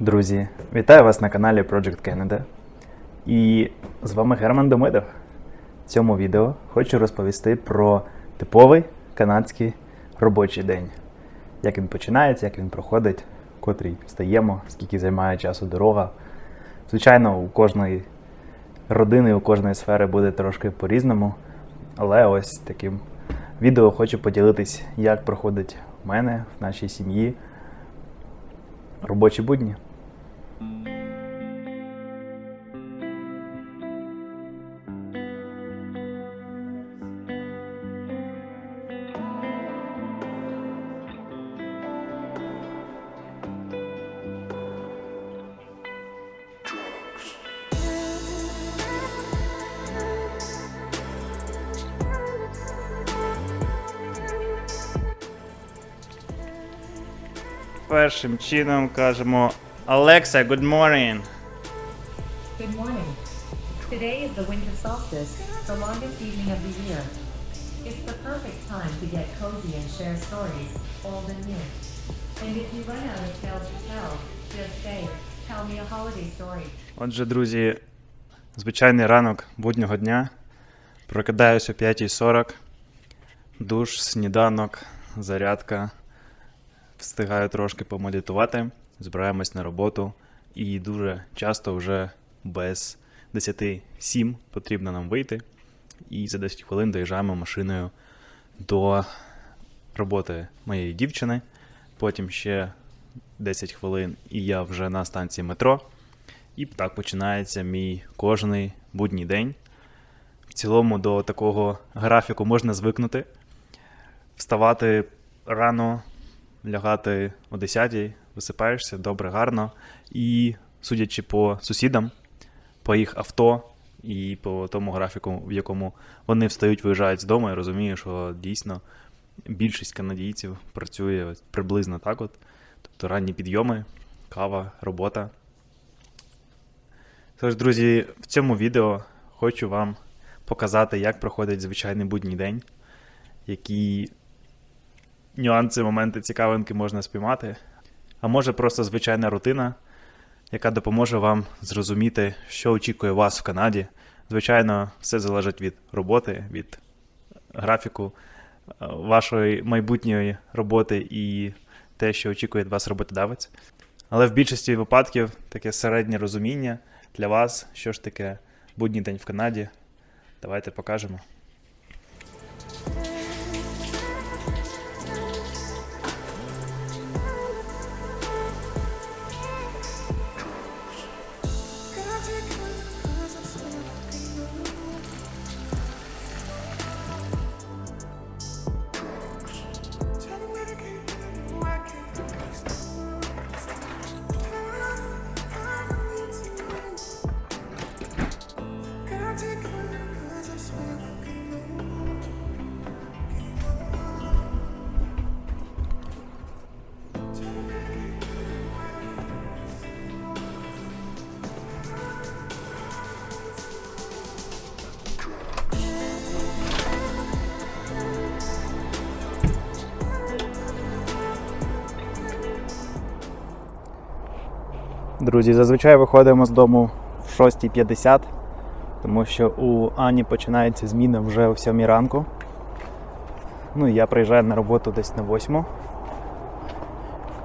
Друзі, вітаю вас на каналі Project Canada. І з вами Герман Демидов. В цьому відео хочу розповісти про типовий канадський робочий день. Як він починається, як він проходить, в котрій встаємо, скільки займає часу дорога. Звичайно, у кожної родини, у кожної сфери буде трошки по-різному. Але ось таким відео хочу поділитись, як проходить в мене, в нашій сім'ї робочі будні. Першим чином кажемо Alexa, good morning. Good morning. Today is the winter solstice, the longest evening of the year. It's the perfect time to get cozy and share stories, old and new. And if you run out of tales to tell, just say, tell me a holiday story. Отже, друзі, звичайний ранок буднього дня. Прокидаюсь о 5.40. Душ, сніданок, зарядка. Встигаю трошки помедитувати, збираємось на роботу. І дуже часто вже без 10.07 потрібно нам вийти. І за 10 хвилин доїжджаємо машиною до роботи моєї дівчини. Потім ще 10 хвилин, і я вже на станції метро. І так починається мій кожний будній день. В цілому до такого графіку можна звикнути. Вставати рано, лягати о 10 висипаєшся добре, гарно. І судячи по сусідам, по їх авто і по тому графіку, в якому вони встають, виїжджають з дому, я розумію, що дійсно більшість канадійців працює приблизно так. от. Тобто ранні підйоми, кава, робота. Тож, друзі, в цьому відео хочу вам показати, як проходить звичайний будній день, які нюанси, моменти, цікавинки можна спіймати. А може просто звичайна рутина, яка допоможе вам зрозуміти, що очікує вас в Канаді. Звичайно, все залежить від роботи, від графіку е, вашої майбутньої роботи і те, що очікує вас роботодавець. Але в більшості випадків таке середнє розуміння для вас, що ж таке будній день в Канаді. Давайте покажемо. Друзі, зазвичай виходимо з дому в 6.50, тому що у Ані починається зміна вже о 7 ранку. Ну і я приїжджаю на роботу десь на 8.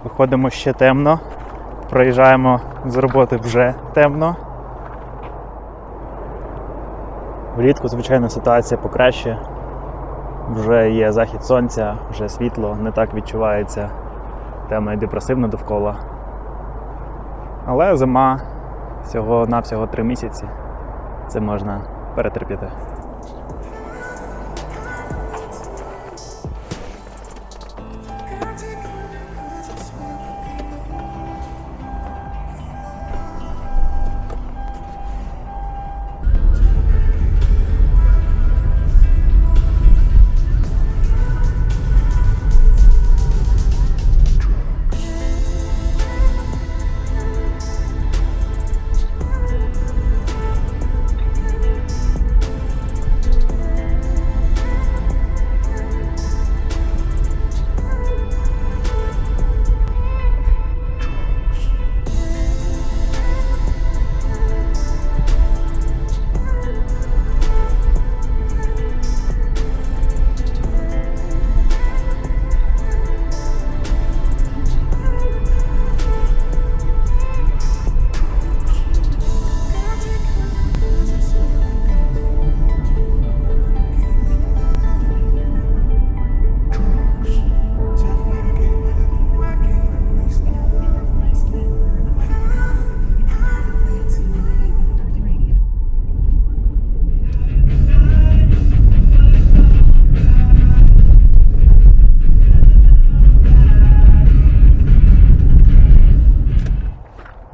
Виходимо ще темно, приїжджаємо з роботи вже темно. Влітку, звичайно, ситуація покраще. Вже є захід сонця, вже світло, не так відчувається темно і депресивно довкола. Але зима всього навсього три місяці. Це можна перетерпіти.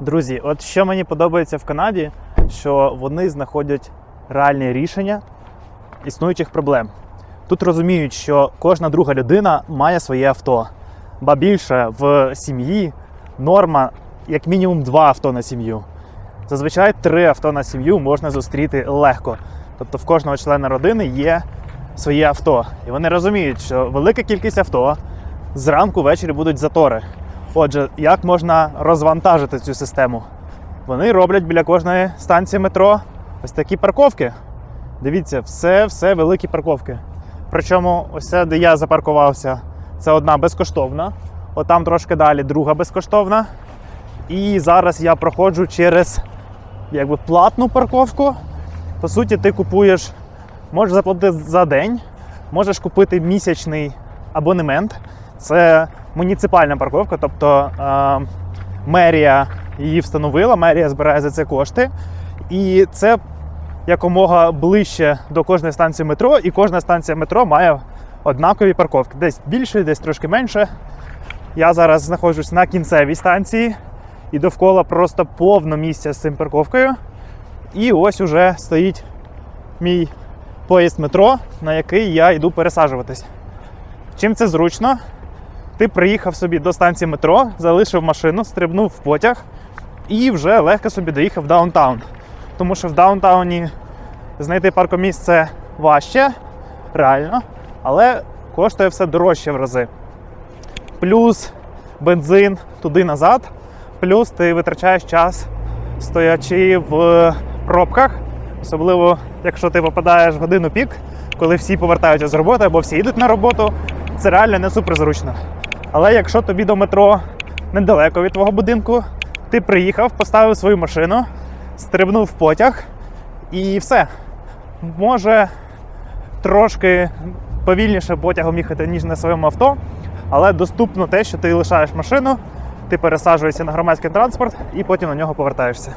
Друзі, от що мені подобається в Канаді, що вони знаходять реальні рішення існуючих проблем. Тут розуміють, що кожна друга людина має своє авто. Ба більше в сім'ї норма як мінімум два авто на сім'ю. Зазвичай три авто на сім'ю можна зустріти легко. Тобто в кожного члена родини є своє авто. І вони розуміють, що велика кількість авто зранку ввечері будуть затори. Отже, як можна розвантажити цю систему? Вони роблять біля кожної станції метро ось такі парковки. Дивіться, все, все великі парковки. Причому ось це, де я запаркувався, це одна безкоштовна. Отам трошки далі друга безкоштовна. І зараз я проходжу через якби платну парковку. По суті, ти купуєш, можеш заплатити за день, можеш купити місячний абонемент. Це муніципальна парковка, тобто е, мерія її встановила, мерія збирає за це кошти. І це якомога ближче до кожної станції метро, і кожна станція метро має однакові парковки. Десь більше, десь трошки менше. Я зараз знаходжусь на кінцевій станції, і довкола просто повно місця з цим парковкою. І ось уже стоїть мій поїзд метро, на який я йду пересаджуватись. Чим це зручно? Ти приїхав собі до станції метро, залишив машину, стрибнув в потяг і вже легко собі доїхав в даунтаун. Тому що в даунтауні знайти паркомісце важче, реально, але коштує все дорожче в рази. Плюс бензин туди-назад, плюс ти витрачаєш час, стоячи в пробках, особливо якщо ти попадаєш в годину пік, коли всі повертаються з роботи або всі йдуть на роботу, це реально не суперзручно. Але якщо тобі до метро недалеко від твого будинку, ти приїхав, поставив свою машину, стрибнув в потяг і все. Може трошки повільніше потягом їхати, ніж на своєму авто, але доступно те, що ти лишаєш машину, ти пересаджуєшся на громадський транспорт і потім на нього повертаєшся.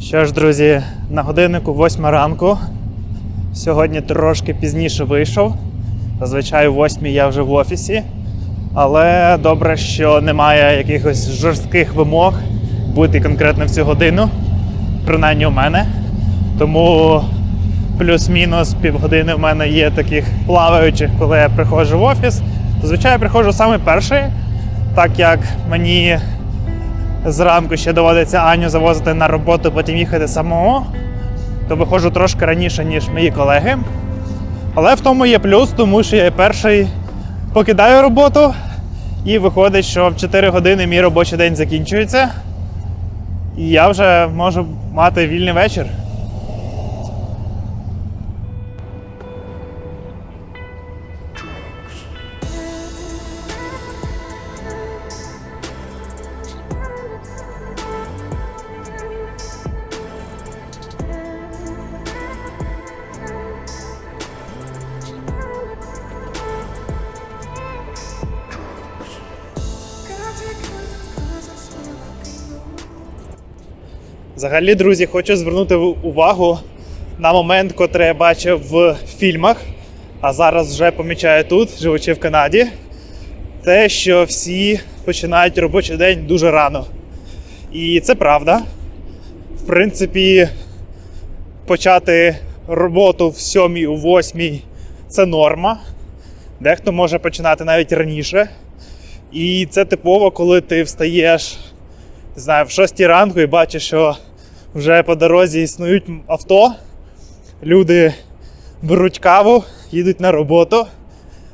Що ж, друзі, на годиннику 8 ранку. Сьогодні трошки пізніше вийшов. Зазвичай о 8 я вже в офісі. Але добре, що немає якихось жорстких вимог бути конкретно в цю годину, принаймні у мене. Тому плюс-мінус півгодини в мене є таких плаваючих, коли я приходжу в офіс. Зазвичай я приходжу саме перший, так як мені зранку ще доводиться Аню завозити на роботу, потім їхати самого, то виходжу трошки раніше, ніж мої колеги. Але в тому є плюс, тому що я перший покидаю роботу, і виходить, що в 4 години мій робочий день закінчується, і я вже можу мати вільний вечір. Взагалі, друзі, хочу звернути увагу на момент, котрий я бачив в фільмах, а зараз вже помічаю тут, живучи в Канаді, те, що всі починають робочий день дуже рано. І це правда. В принципі, почати роботу в 7 у 8 це норма. Дехто може починати навіть раніше. І це типово, коли ти встаєш не знаю, в 6 ранку і бачиш, що вже по дорозі існують авто, люди беруть каву, їдуть на роботу.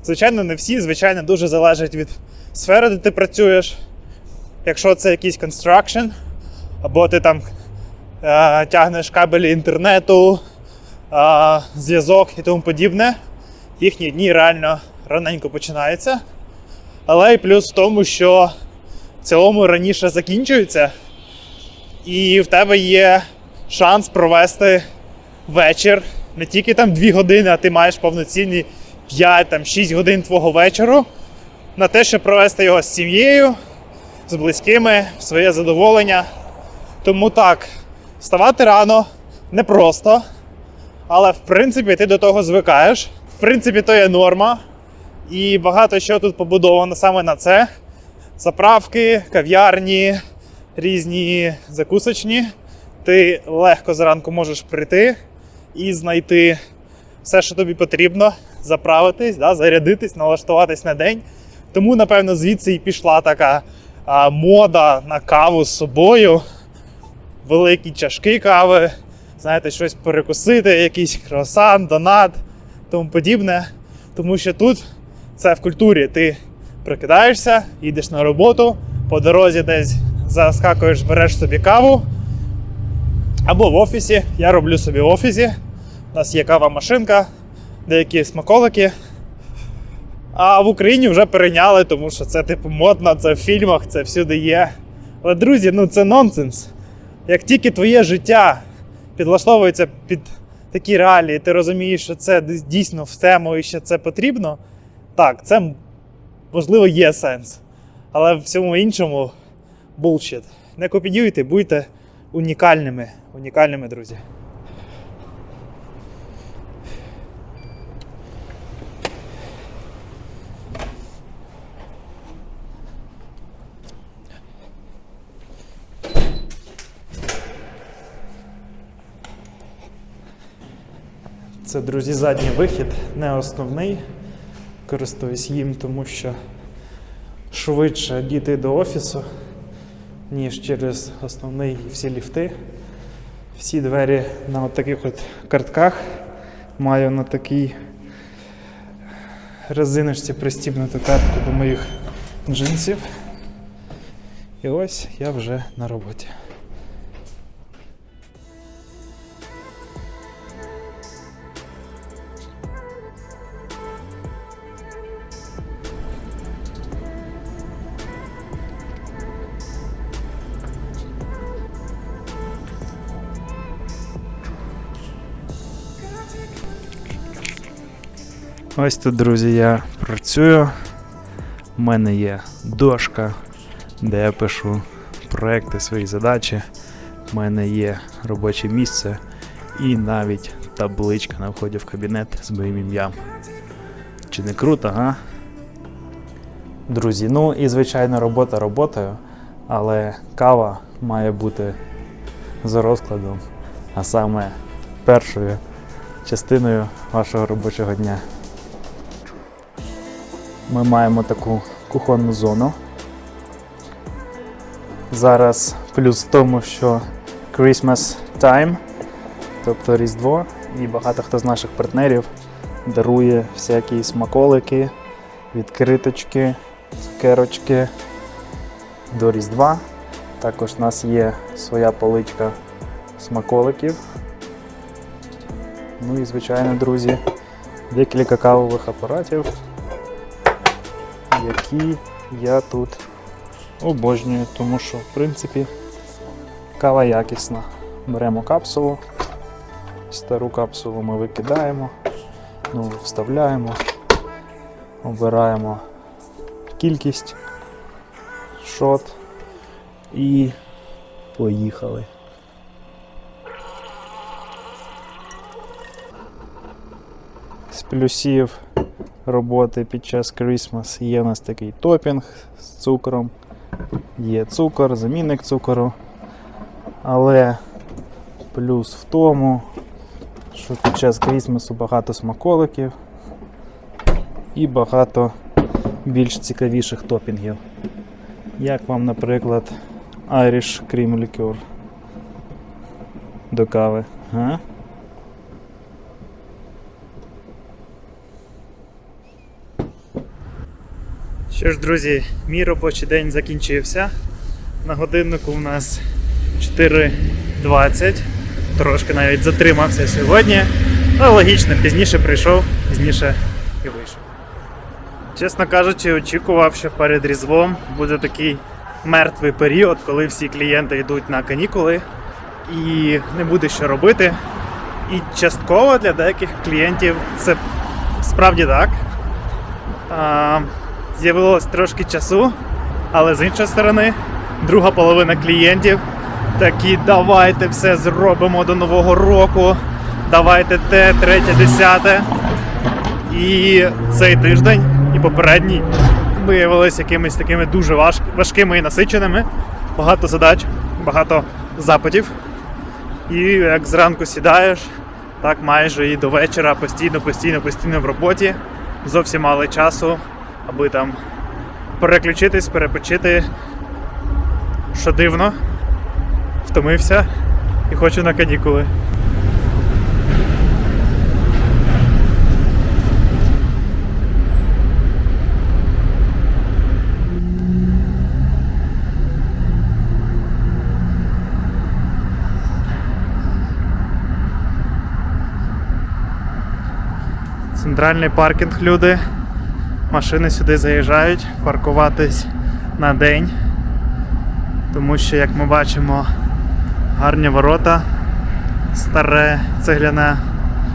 Звичайно, не всі, звичайно, дуже залежить від сфери, де ти працюєш. Якщо це якийсь construction, або ти там е, тягнеш кабелі інтернету, е, зв'язок і тому подібне, їхні дні реально раненько починаються. Але і плюс в тому, що в цілому раніше закінчуються, і в тебе є шанс провести вечір не тільки там 2 години, а ти маєш повноцінні 5-6 годин твого вечору на те, щоб провести його з сім'єю, з близькими, в своє задоволення. Тому так, вставати рано непросто, але в принципі ти до того звикаєш. В принципі, то є норма. І багато що тут побудовано саме на це. Заправки, кав'ярні, різні закусочні. Ти легко зранку можеш прийти і знайти все, що тобі потрібно, заправитись, да, зарядитись, налаштуватись на день. Тому, напевно, звідси і пішла така а, мода на каву з собою. Великі чашки кави, знаєте, щось перекусити, якийсь круасан, донат, тому подібне. Тому що тут це в культурі. Ти прокидаєшся, їдеш на роботу, по дорозі десь заскакуєш, береш собі каву. Або в офісі. Я роблю собі в офісі. У нас є кава машинка, деякі смаколики. А в Україні вже перейняли, тому що це типу модно, це в фільмах, це всюди є. Але, друзі, ну це нонсенс. Як тільки твоє життя підлаштовується під такі реалії, ти розумієш, що це дійсно в тему і що це потрібно, так, це можливо є сенс. Але в всьому іншому булшіт. Не копіюйте, будьте унікальними, унікальними, друзі. Це, друзі, задній вихід, не основний. Користуюсь їм, тому що швидше дійти до офісу, ніж через основний всі ліфти. Всі двері на таких от картках. Маю на такій резиночці пристібнуту картку до моїх джинсів. І ось я вже на роботі. Ось тут, друзі, я працюю. У мене є дошка, де я пишу проекти, свої задачі. У мене є робоче місце і навіть табличка на вході в кабінет з моїм ім'ям. Чи не круто, га? Друзі, ну і звичайно робота роботою, але кава має бути за розкладом, а саме першою частиною вашого робочого дня. Ми маємо таку кухонну зону. Зараз плюс в тому, що Christmas time, тобто Різдво, і багато хто з наших партнерів дарує всякі смаколики, відкриточки, цукерочки до Різдва. Також у нас є своя поличка смаколиків. Ну і, звичайно, друзі, декілька кавових апаратів які я тут обожнюю, тому що, в принципі, кава якісна. Беремо капсулу, стару капсулу ми викидаємо, нову вставляємо, обираємо кількість, шот і поїхали. З плюсів роботи під час Christmas є у нас такий топінг з цукром, є цукор, замінник цукору. Але плюс в тому, що під час Крісмасу багато смаколиків і багато більш цікавіших топінгів. Як вам, наприклад, Irish Cream Liqueur. до кави. А? Що ж, друзі, мій робочий день закінчився. На годиннику у нас 4.20. Трошки навіть затримався сьогодні. Але логічно, пізніше прийшов, пізніше і вийшов. Чесно кажучи, очікував, що перед Різдвом буде такий мертвий період, коли всі клієнти йдуть на канікули і не буде що робити. І частково для деяких клієнтів це справді так. З'явилось трошки часу, але з іншої сторони, друга половина клієнтів такі давайте все зробимо до Нового року, давайте те, третє, десяте. І цей тиждень, і попередній виявилися якимись такими дуже важ... важкими і насиченими. Багато задач, багато запитів. І як зранку сідаєш, так майже і до вечора постійно, постійно, постійно в роботі. Зовсім мало часу, аби там переключитись, перепочити. Що дивно, втомився і хочу на канікули. Центральний паркінг люди. Машини сюди заїжджають паркуватись на день. Тому що, як ми бачимо, гарні ворота, старе цегляна,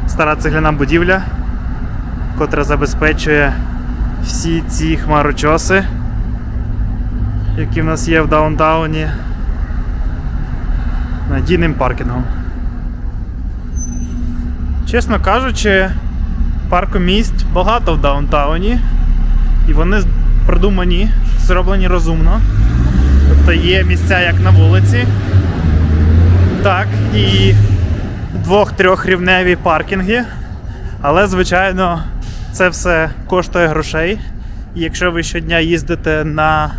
стара цегляна будівля, котра забезпечує всі ці хмарочоси, які в нас є в даунтауні, надійним паркінгом. Чесно кажучи, паркомісць багато в даунтауні, і вони продумані, зроблені розумно. Тобто є місця як на вулиці, так і двох-трьохрівневі паркінги. Але, звичайно, це все коштує грошей. І якщо ви щодня їздите на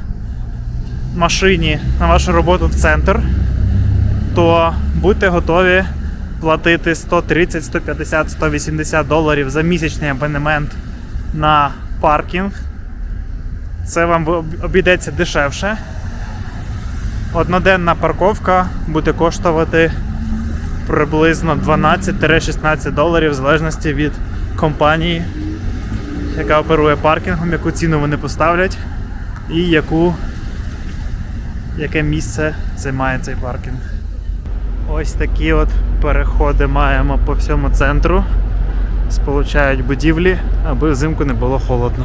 машині на вашу роботу в центр, то будьте готові платити 130, 150, 180 доларів за місячний абонемент на паркінг. Це вам обійдеться дешевше. Одноденна парковка буде коштувати приблизно 12-16 доларів в залежності від компанії, яка оперує паркінгом, яку ціну вони поставлять, і яку, яке місце займає цей паркінг. Ось такі от переходи маємо по всьому центру. Сполучають будівлі, аби взимку не було холодно.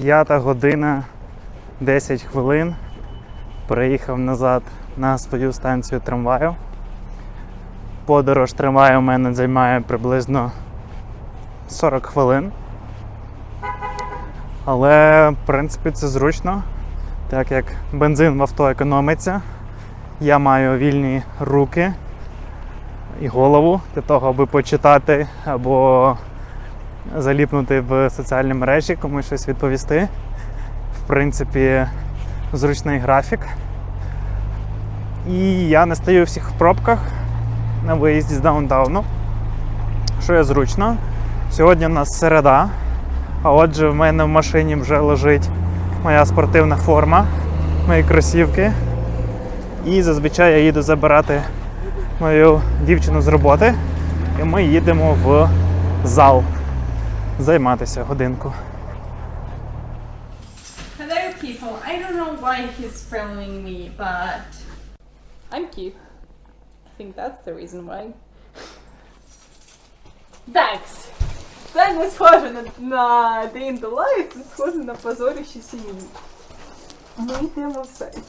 П'ята година 10 хвилин. Переїхав назад на свою станцію трамваю. Подорож трамваю у мене займає приблизно 40 хвилин. Але, в принципі, це зручно, так як бензин в авто економиться. Я маю вільні руки і голову для того, аби почитати або заліпнути в соціальні мережі, комусь щось відповісти. В принципі, зручний графік. І я не стою у всіх пробках на виїзді з даунтауну, що є зручно. Сьогодні у нас середа, а отже, в мене в машині вже лежить моя спортивна форма, мої кросівки. І зазвичай я їду забирати мою дівчину з роботи, і ми їдемо в зал займатися годинку. Hello, people. I don't know why he's filming me, but I'm cute. I think that's the reason why. Тhanks! Це не схоже на, на Day in the Life, це схоже на позорище сім'ї. Ми йдемо в садик.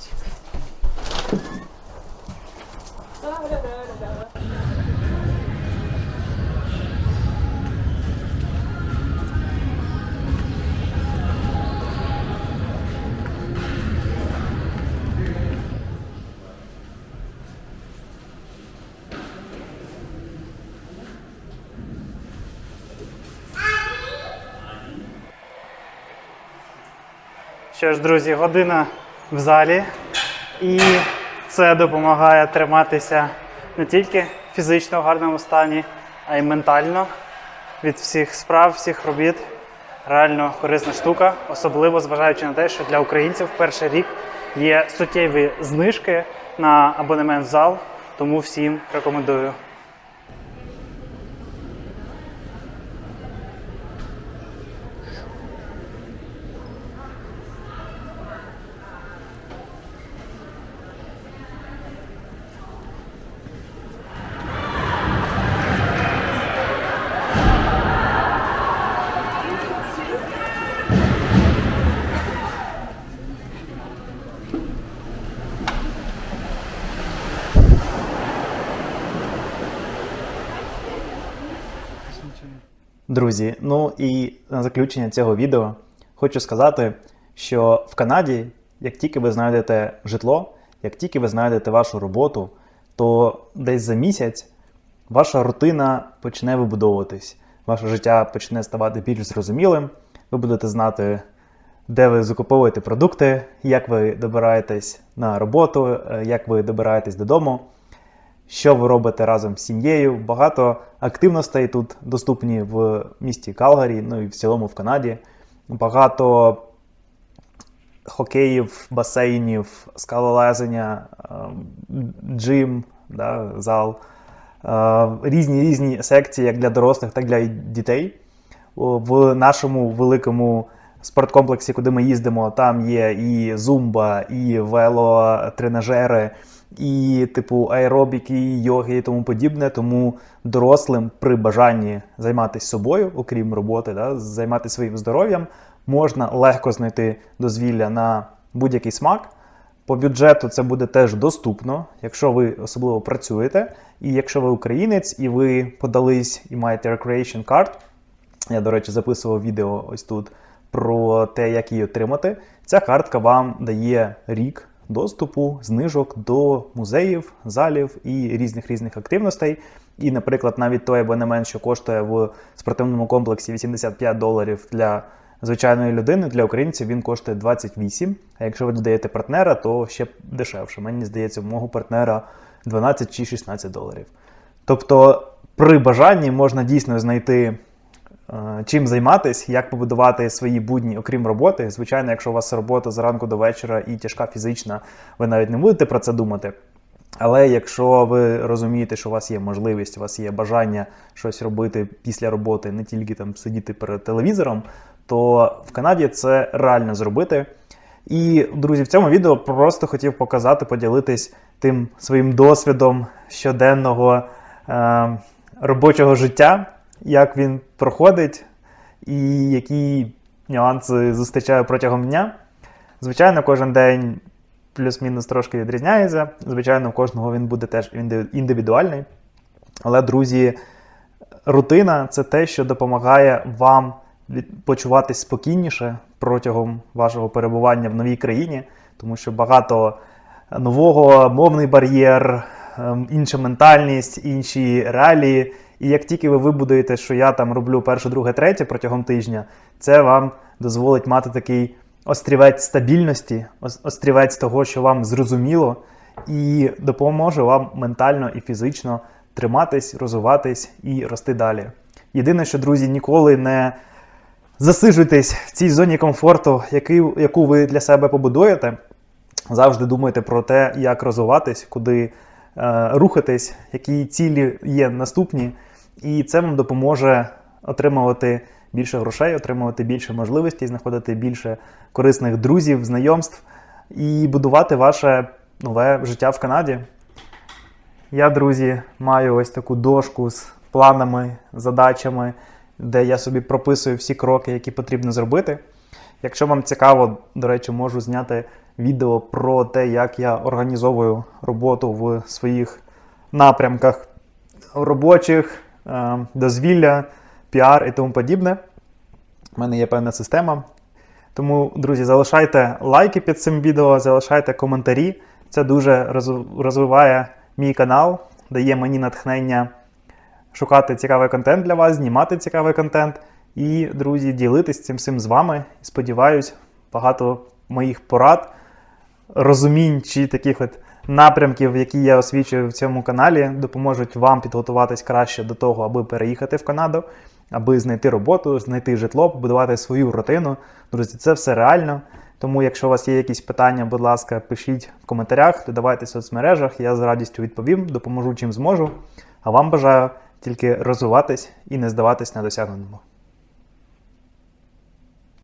Що ж, друзі, година в залі. І це допомагає триматися не тільки фізично в гарному стані, а й ментально від всіх справ, всіх робіт. Реально корисна штука, особливо зважаючи на те, що для українців перший рік є суттєві знижки на абонемент в зал, тому всім рекомендую. Друзі, ну і на заключення цього відео хочу сказати, що в Канаді, як тільки ви знайдете житло, як тільки ви знайдете вашу роботу, то десь за місяць ваша рутина почне вибудовуватись, ваше життя почне ставати більш зрозумілим. Ви будете знати, де ви закуповуєте продукти, як ви добираєтесь на роботу, е, як ви добираєтесь додому що ви робите разом з сім'єю. Багато активностей тут доступні в місті Калгарі, ну і в цілому в Канаді. Багато хокеїв, басейнів, скалолазання, ем, джим, да, зал, е, різні різні секції, як для дорослих, так і для дітей. В нашому великому спорткомплексі, куди ми їздимо, там є і зумба, і велотренажери, і типу аеробіки, йоги і тому подібне. Тому дорослим при бажанні займатися собою, окрім роботи, да, займатися своїм здоров'ям, можна легко знайти дозвілля на будь-який смак. По бюджету це буде теж доступно, якщо ви особливо працюєте. І якщо ви українець і ви подались і маєте Recreation Card, я, до речі, записував відео ось тут про те, як її отримати. Ця картка вам дає рік доступу, знижок до музеїв, залів і різних різних активностей. І, наприклад, навіть той абонемент, що коштує в спортивному комплексі 85 доларів для звичайної людини, для українців він коштує 28. А якщо ви додаєте партнера, то ще дешевше. Мені здається, у мого партнера 12 чи 16 доларів. Тобто, при бажанні можна дійсно знайти чим займатись, як побудувати свої будні, окрім роботи. Звичайно, якщо у вас робота зранку до вечора і тяжка фізична, ви навіть не будете про це думати. Але якщо ви розумієте, що у вас є можливість, у вас є бажання щось робити після роботи, не тільки там сидіти перед телевізором, то в Канаді це реально зробити. І, друзі, в цьому відео просто хотів показати, поділитись тим своїм досвідом щоденного е, робочого життя, як він проходить, і які нюанси зустрічаю протягом дня. Звичайно, кожен день плюс-мінус трошки відрізняється. Звичайно, у кожного він буде теж індивідуальний. Але, друзі, рутина це те, що допомагає вам почуватись спокійніше протягом вашого перебування в новій країні, тому що багато нового, мовний бар'єр, ем, інша ментальність, інші реалії. І як тільки ви вибудуєте, що я там роблю перше, друге, третє протягом тижня, це вам дозволить мати такий острівець стабільності, острівець того, що вам зрозуміло, і допоможе вам ментально і фізично триматись, розвиватись і рости далі. Єдине, що, друзі, ніколи не засиджуйтесь в цій зоні комфорту, яку ви для себе побудуєте. Завжди думайте про те, як розвиватись, куди е, рухатись, які цілі є наступні, і це вам допоможе отримувати більше грошей, отримувати більше можливостей, знаходити більше корисних друзів, знайомств і будувати ваше нове життя в Канаді. Я, друзі, маю ось таку дошку з планами, задачами, де я собі прописую всі кроки, які потрібно зробити. Якщо вам цікаво, до речі, можу зняти відео про те, як я організовую роботу в своїх напрямках робочих, дозвілля, піар і тому подібне. У мене є певна система. Тому, друзі, залишайте лайки під цим відео, залишайте коментарі. Це дуже розвиває мій канал, дає мені натхнення шукати цікавий контент для вас, знімати цікавий контент. І, друзі, ділитись цим всім з вами. Сподіваюсь, багато моїх порад розумінь чи таких от напрямків, які я освічую в цьому каналі, допоможуть вам підготуватись краще до того, аби переїхати в Канаду, аби знайти роботу, знайти житло, побудувати свою родину. Друзі, це все реально. Тому, якщо у вас є якісь питання, будь ласка, пишіть в коментарях, додавайте в соцмережах, я з радістю відповім, допоможу чим зможу. А вам бажаю тільки розвиватись і не здаватись на досягненому.